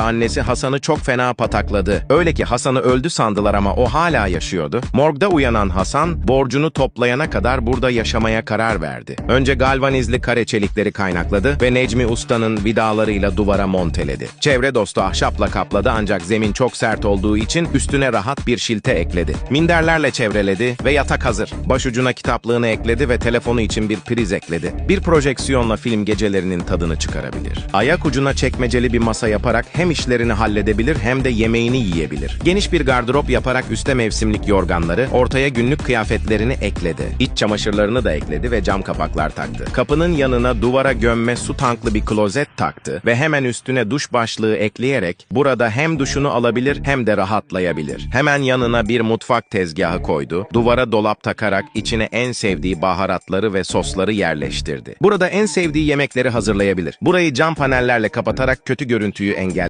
Annesi Hasan'ı çok fena patakladı. Öyle ki Hasan'ı öldü sandılar ama o hala yaşıyordu. Morgda uyanan Hasan, borcunu toplayana kadar burada yaşamaya karar verdi. Önce galvanizli kare çelikleri kaynakladı ve Necmi Usta'nın vidalarıyla duvara monteledi. Çevre dostu ahşapla kapladı ancak zemin çok sert olduğu için üstüne rahat bir şilte ekledi. Minderlerle çevreledi ve yatak hazır. Başucuna kitaplığını ekledi ve telefonu için bir priz ekledi. Bir projeksiyonla film gecelerinin tadını çıkarabilir. Ayak ucuna çekmeceli bir masa yaparak hem işlerini halledebilir hem de yemeğini yiyebilir. Geniş bir gardırop yaparak üste mevsimlik yorganları, ortaya günlük kıyafetlerini ekledi. İç çamaşırlarını da ekledi ve cam kapaklar taktı. Kapının yanına duvara gömme su tanklı bir klozet taktı ve hemen üstüne duş başlığı ekleyerek burada hem duşunu alabilir hem de rahatlayabilir. Hemen yanına bir mutfak tezgahı koydu. Duvara dolap takarak içine en sevdiği baharatları ve sosları yerleştirdi. Burada en sevdiği yemekleri hazırlayabilir. Burayı cam panellerle kapatarak kötü görüntüyü engel